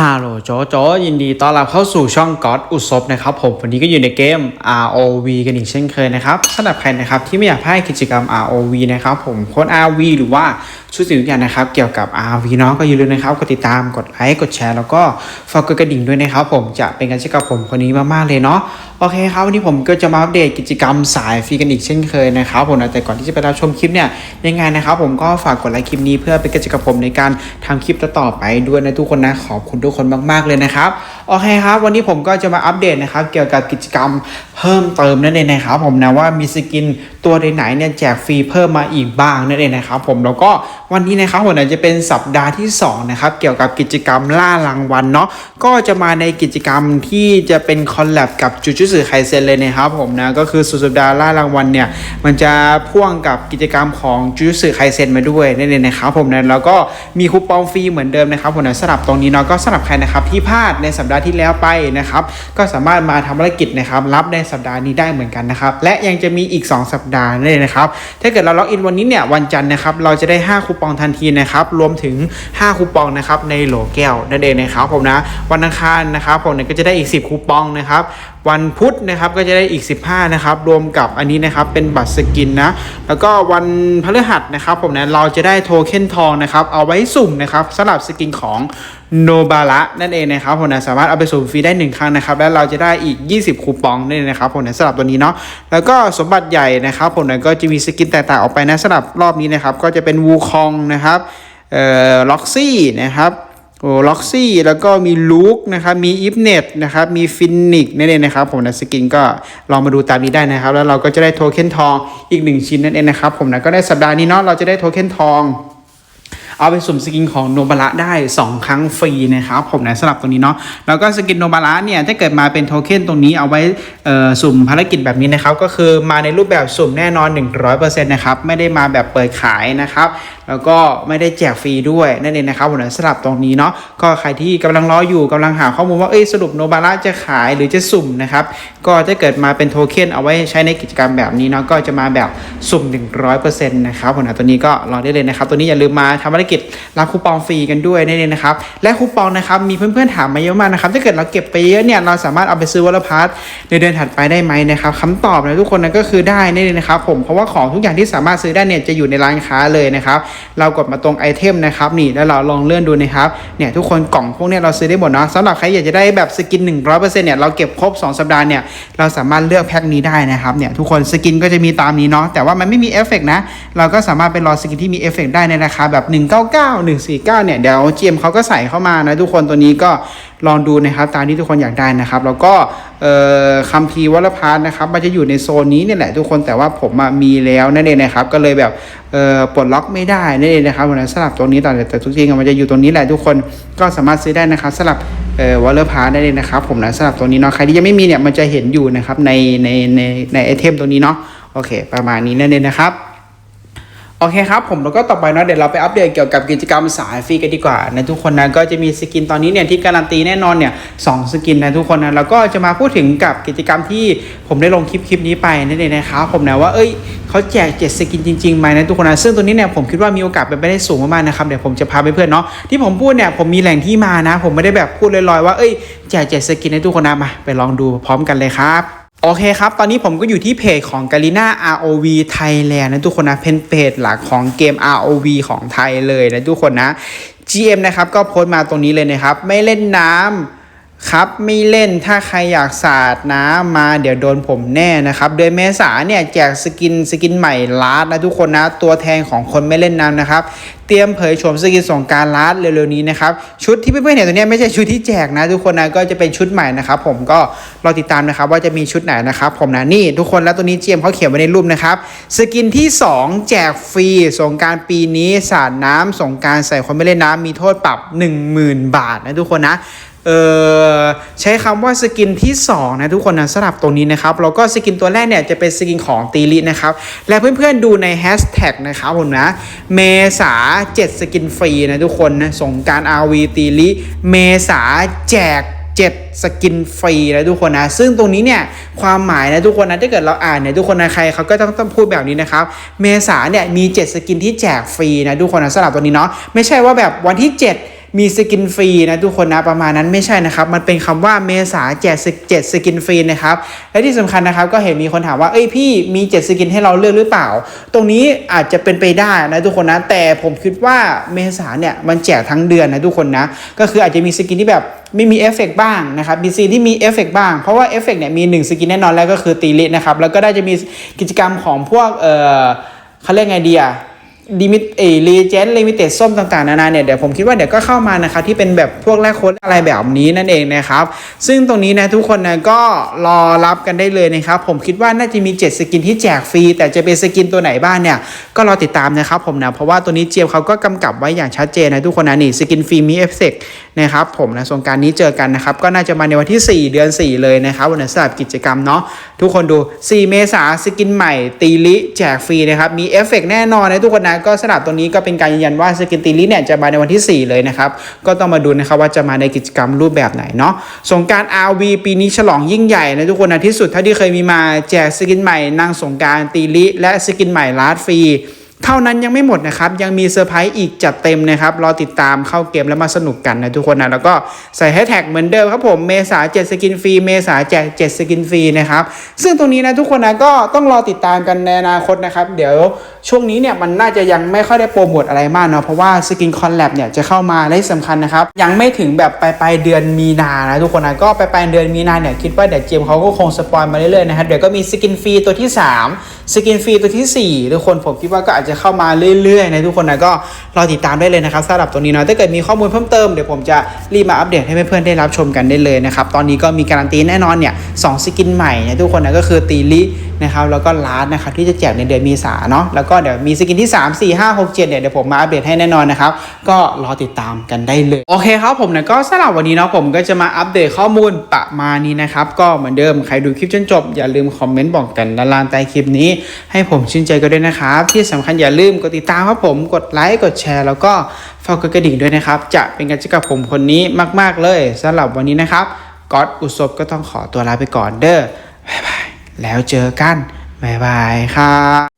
ฮัลโหลโจโจยินดีต้อนรับเข้าสู่ช่องก๊อดอุศบนะครับผมวันนี้ก็อยู่ในเกม ROV กันอีกเช่นเคยนะครับสำหรับใครนะครับที่ไม่อยากพลาดกิจกรรม ROV นะครับผมโค้ด RV หรือว่าชุดสิ่งทุกอย่างนะครับเกี่ยวกับ RV เนาะก็อย่าลืมนะครับกดติดตามกดไลค์กดแชร์แล้วก็ฝากกดกระดิ่งด้วยนะครับผมจะเป็นการเช่อกับผมคนนี้มากๆเลยเนาะ โอเคครับ วันนี้ผมก็จะมาอัปเดตกิจกรรมสายฟรีกันอีกเช่นเคยนะครับผมนะแต่ก่อนที่จะไปรับชมคลิปเนี่ยยังไงนะครับผมก็ฝากกดไลค์คลิปนี้เพื่อเป็นกำลังใจกับผมในการทำคลิปต่อไปด้วยนะทุกคนนะขอบคุณทุกคนมาก ๆเลยนะครับโอเคครับ วันนี้ผมก็จะมาอัปเดตนะครับเกี่ยวกับกิจกรรมเพิ่มเติมนั่นเองนะครับผมนะว่ามีสกินตัวไหนเนี่ยแจกฟรีเพิ่มมาอีกบ้างนั่นเองนะครับผมแล้วก็วันนี้นะครับผมนะจะเป็นสัปดาห์ที่สองนะครับเกี่ยวกับกิจกรรมล่ารางวัลเนาะก็จะมาในกิจกรรมที่จะเป็นคอลแลบกับจูจูสึไคเซนเลยนะครับผมนะก็คือสุดสัปดาห์ล่ารางวัลเนี่ยมันจะพ่วงกับกิจกรรมของจูจูสึไคเซนมาด้วยนั่นเองนะครับผมนะแล้วก็มีคูปองฟรีเหมือนเดิมนะครับผมนะสำหรับตรงนี้เนาะก็สำหรับใครนะครับที่พลาดในสัปดาห์ที่แล้วไปนะครับก็สามารถมาทำภารกิจนะครับรับในสัปดาห์นี้ได้เหมือนกันนะครับและยังจะมีอีก 2 สัปดาห์นั่นเองนะครับถ้าเกิดเราล็อกอินวันนี้เนี่ยวันจันทร์นะครับเราจะได้ 5 คูปองทันทีนะครับรวมถึง 5 คูปองนะครับในโหลแก้วนั่นเองนะครับผมนะวันอังคารนะครับผมเนี่ยก็จะได้อีก 10 คูปองนะครับ วันพุธนะครับก็จะได้อีก 15นะครับรวมกับอันนี้นะครับเป็นบัตรสกินนะแล้วก็วันพฤหัสนะครับผมนะเราจะได้โทเค็นทองนะครับเอาไว้สุ่มนะครับสำหรับสกินของโนบาระนั่นเองนะครับผมนะสามารถเอาไปสุ่มฟรีได้ 1 ครั้งนะครับ และเราจะได้อีก 20 คูปองนั่นเองนะครับผมนะสำหรับตัวนี้เนาะแล้วก็สมบัติใหญ่นะครับผมนะก็จะมีสกินแตกต่างออกไปนะสำหรับรอบนี้นะครับก็จะเป็นวูคองนะครับเอ่อล็อกซี่นะครับ โอ้ล็อกซี่แล้วก็มีลูกนะครับมีอิฟเน็ตนะครับมีฟินิกนั่นเองนะครับผมนะสกินก็ลองมาดูตามนี้ได้นะครับ แล้วเราก็จะได้โทเค็นทองอีกหนึ่งชิ้นนั่นเองนะครับผมนะก็ได้สัปดาห์นี้เนาะเราจะได้โทเค็นทอง เอาไปสุ่มสกินของโนบาระได้ 2 ครั้งฟรีนะครับผมนะสำหรับตรงนี้เนาะแล้วก็สกินโนบาระเนี่ยถ้าเกิดมาเป็นโทเค็นตรงนี้เอาไว้สุ่มภารกิจแบบนี้นะครับก็คือมาในรูปแบบสุ่มแน่นอน 100%นะครับไม่ได้มาแบบเปิดขายนะครับแล้วก็ไม่ได้แจกฟรีด้วยนั่นเองนะครับผมนะสำหรับตรงนี้เนาะก็ใครที่กำลังรออยู่กำลังหาข้อมูลว่าเอ้ยสรุปโนบาระจะขายหรือจะสุ่มนะครับก็ถ้าเกิดมาเป็นโทเค็นเอาไว้ใช้ในกิจกรรมแบบนี้เนาะก็จะมาแบบสุ่ม 100%นะครับผมนะตัวนี้ก็รอได้เลยนะครับตัวนี้อย่าลืมมาทำภารกิจรับคูปองฟรีกันด้วยนั่นเองนะครับและคูปองนะครับมีเพื่อนๆถามมาเยอะมากนะครับถ้าเกิดเราเก็บไปเยอะเนี่ยเราสามารถเอาไปซื้อวอลพาร์ทในเดือนถัดไปได้ไหมนะครับคำตอบนะทุกคนนะก็คือได้นั่นเองนะครับผมเพราะว่าของทุกอย่างที่สามารถซื้อได้เนี่ยจะอยู่ในร้านค้าเลยนะครับเรากดมาตรงไอเทมนะครับนี่แล้วเราลองเลื่อนดูนะครับเนี่ยทุกคนกล่องพวกเนี้ยเราซื้อได้หมดเนาะสำหรับใครอยากจะได้แบบสกิน 100%เนี่ยเราเก็บครบ 2 สัปดาห์เนี่ยเราสามารถเลือกแพ็คนี้ได้นะครับเนี่ยทุกคนสกินก็จะมีตามนี้เนาะแต่ว่ามันไม่มีเอฟเฟกนะเราก็สามารถไปรอสกินที่มีเอฟเฟกได้ในราคาแบบ199 149 เนี่ย เดี๋ยวเจมเขาก็ใส่เข้ามานะทุกคนตัวนี้ก็ลองดูนะครับ ตามที่ทุกคนอยากได้นะครับ แล้วก็เอ่อคัมภีร์วัลพาร์นะครับ มันจะอยู่ในโซนนี้เนี่ยแหละทุกคนแต่ว่าผมอะมีแล้วนั่นเองนะครับ ก็เลยแบบเอ่อปลดล็อกไม่ได้นั่นเองนะครับวันนั้นสลับตรงนี้แต่แต่ทุกทีมันจะอยู่ตรงนี้แหละทุกคนก็สามารถซื้อได้นะครับสลับเอ่อวัลพาร์ทได้เลยนะครับผมนะสลับตรงนี้เนาะใครที่ยังไม่มีเนี่ยมันจะเห็นอยู่นะครับในในในในไอเทมตรงนี้เนาะโอเค ประมาณนี้นั่นเองนะครับ โอเคครับผมแล้วก็ต่อไปเนาะเดี๋ยวเราไปอัปเดตเกี่ยวกับกิจกรรมสายฟรีกันดีกว่านะทุกคนนะก็จะมีสกินตอนนี้เนี่ยที่การันตีแน่นอนเนี่ยสองสกินนะทุกคนนะแล้วก็จะมาพูดถึงกับกิจกรรมที่ผมได้ลงคลิปคลิปนี้ไปนั่นเองนะครับผมนะว่าเอ้ยเขาแจกเจ็ดสกินจริงๆไหมนะทุกคนนะซึ่งตัวนี้เนี่ยผมคิดว่ามีโอกาสเป็นไปได้สูงมากๆนะครับเดี๋ยวผมจะพาไปเพื่อนเนาะที่ผมพูดเนี่ยผมมีแหล่งที่มานะ ผมไม่ได้แบบพูดลอยๆว่าเอ้ยแจกเจ็ดสกินให้ทุกคนนะมาไปลองดูพร้อมกันเลยครับ โอเคครับ ตอนนี้ผมก็อยู่ที่เพจของ g a l i n a ROV Thailand นะทุกคนนะเป็นเพจหลักของเกม ROV ของไทยเลยนะทุกคนนะ GM นะครับก็โพสต์มาตรงนี้เลยนะครับ ไม่เล่นน้ำ ครับไม่เล่นถ้าใครอยากสาดน้ำมาเดี๋ยวโดนผมแน่นะครับเดือนเมษาเนี่ยแจกสกินสกินใหม่ลาดนะทุกคนนะ ตัวแทนของคนไม่เล่นน้ำนะครับ เตรียมเผยโฉมสกินสงการลาดเร็วๆนี้นะครับ ชุดที่เพื่อนๆเห็นตัวนี้ไม่ใช่ชุดที่แจกนะ ทุกคนนะก็จะเป็นชุดใหม่นะครับผมก็รอติดตามนะครับว่าจะมีชุดไหนนะครับผมนะนี่ทุกคนแล้วตัวนี้เจียมเขาเขียนไว้ในรูปนะครับสกินที่ 2 แจกฟรีสงการปีนี้สาดน้ำสงการใส่คนไม่เล่นน้ำมีโทษปรับ 10,000 บาทนะทุกคนนะ เออใช้คำว่าสกินที่ 2 นะทุกคนนะสำหรับตรงนี้นะครับแล้วก็สกินตัวแรกเนี่ยจะเป็นสกินของตีลินะครับ และเพื่อนๆดูในแฮชแท็กนะครับผมนะ เมษา7สกินฟรีนะทุกคนนะสงกราร RV ตีลิเมษาแจก7สกินฟรีนะทุกคนนะ ซึ่งตรงนี้เนี่ยความหมายนะทุกคนนะถ้าเกิดเราอ่านเนี่ยทุกคนนะใครเขาก็ต้องต้องพูดแบบนี้นะครับ เมษาเนี่ยมี 7 สกินที่แจกฟรีนะทุกคนนะสำหรับตัวนี้เนาะไม่ใช่ว่าแบบวันที่ 7 มีสกินฟรีนะทุกคนนะประมาณนั้นไม่ใช่นะครับมันเป็นคำว่าเมษาแจกเจ็ดสกินฟรีนะครับและที่สำคัญนะครับก็เห็นมีคนถามว่าเอ้ยพี่มีเจ็ดสกินให้เราเลือกหรือเปล่า ตรงนี้อาจจะเป็นไปได้นะทุกคนนะแต่ผมคิดว่าเมษาเนี่ยมันแจกทั้งเดือนนะทุกคนนะก็คืออาจจะมีสกินที่แบบไม่มีเอฟเฟกต์บ้างนะครับมีซีนที่มีเอฟเฟกต์บ้าง เพราะว่าเอฟเฟกต์เนี่ยมีหนึ่งสกินแน่นอนแล้วก็คือตีลินะครับแล้วก็ได้จะมีกิจกรรมของพวกเออเขาเรียกไงดีอะ ดิมิตเอรีเจนลิมิเต็ดส้มต่างๆนานาเนี่ยเดี๋ยวผมคิดว่าเดี๋ยวก็เข้ามานะครับที่เป็นแบบพวกแรกโค้ดอะไรแบบนี้นั่นเองนะครับ ซึ่งตรงนี้นะทุกคนนะก็รอรับกันได้เลยนะครับ ผมคิดว่าน่าจะมี 7 สกินที่แจกฟรี แต่จะเป็นสกินตัวไหนบ้างเนี่ย ก็รอติดตามนะครับผมนะ เพราะว่าตัวนี้เจียมเขาก็กำกับไว้อย่างชัดเจนนะทุกคนนะนี่สกินฟรีมีเอฟเฟกนะครับผมนะสงการนี้เจอกันนะครับก็น่าจะมาในวันที่ 4 เดือน 4 เลยนะครับวันสำหรับกิจกรรมเนาะทุกคนดู 4 เมษาสกินใหม่ตีลิแจกฟรีนะครับมีเอฟเฟกแน่นอนนะทุกคนนะก็สนับตัวนี้ก็เป็นการยืนยันว่าสกินตีลิเนี่ยจะมาในวันที่ 4 เลยนะครับ ก็ต้องมาดูนะครับว่าจะมาในกิจกรรมรูปแบบไหนเนาะสงกราร RV ปีนี้ฉลองยิ่งใหญ่นะทุกคนนะที่สุดเท่าที่เคยมีมาแจกสกินใหม่นางสงการตีลิและสกินใหม่ลาดฟรี เท่านั้นยังไม่หมดนะครับ ยังมีเซอร์ไพรส์อีกจัดเต็มนะครับ รอติดตามเข้าเกมแล้วมาสนุกกันนะทุกคนนะ แล้วก็ใส่แฮชแท็กเหมือนเดิมครับผมเมษา7สกินฟรีเมษาแจก7สกินฟรีนะครับ ซึ่งตรงนี้นะทุกคนนะก็ต้องรอติดตามกันในอนาคตนะครับ เดี๋ยวช่วงนี้เนี่ยมันน่าจะยังไม่ค่อยได้โปรโมทอะไรมากเนาะเพราะว่าสกินคอนแลบเนี่ยจะเข้ามาและที่สำคัญนะครับยังไม่ถึงแบบปลายปลายเดือนมีนานะทุกคนนะก็ปลายปลายเดือนมีนาเนี่ยคิดว่าเดี๋ยวเจมเขาก็คงสปอยมาเรื่อยๆนะครับเดี๋ยวก็มีสกินฟรีตัวที่ 3สกินฟรีตัวทีสี่ 4 ทุกคนผมคิดว่าก็อาจจะเข้ามาเรื่อยๆนะทุกคนนะก็รอติดตามได้เลยนะครับสำหรับตัวนี้เนาะถ้าเกิดมีข้อมูลเพิ่มเติมเดี๋ยวผมจะรีบมาอัปเดตให้เพื่อนๆได้รับชมกันได้เลยนะครับตอนนี้ก็มีการันตีแน่นอนเนี่ยสองสกินใหม่นะทุกคนนะก็คือตีลินะครับแล้วก็ลาร์ดนะครับที่จะแจกในเดือนมีษาเนาะแล้วก็เดี๋ยวมีสกินที่ 3 4 5 6 7เนี่ยเดี๋ยวผมมาอัปเดตให้แน่นอนนะครับก็รอติดตามกันได้เลย โอเคครับผมนะก็สำหรับวันนี้เนาะผมก็จะมาอัปเดตข้อมูลประมาณนี้นะครับก็เหมือนเดิมใครดูคลิปจนจบ อย่าลืมคอมเมนต์บอกกันด้านล่างใต้คลิปนี้ ให้ผมชื่นใจกันด้วยนะครับ ที่สำคัญอย่าลืมกดติดตามครับผมกดไลค์กดแชร์ แล้วก็ฝากกดกระดิ่งด้วยนะครับ จะเป็นกันจกับผมคนนี้มาก ๆ เลยสำหรับวันนี้นะครับก๊อตอุศบก็ต้องขอตัวลาไปก่อนเด้อบ๊ายบาย แล้วเจอกัน บ๊ายบายครับ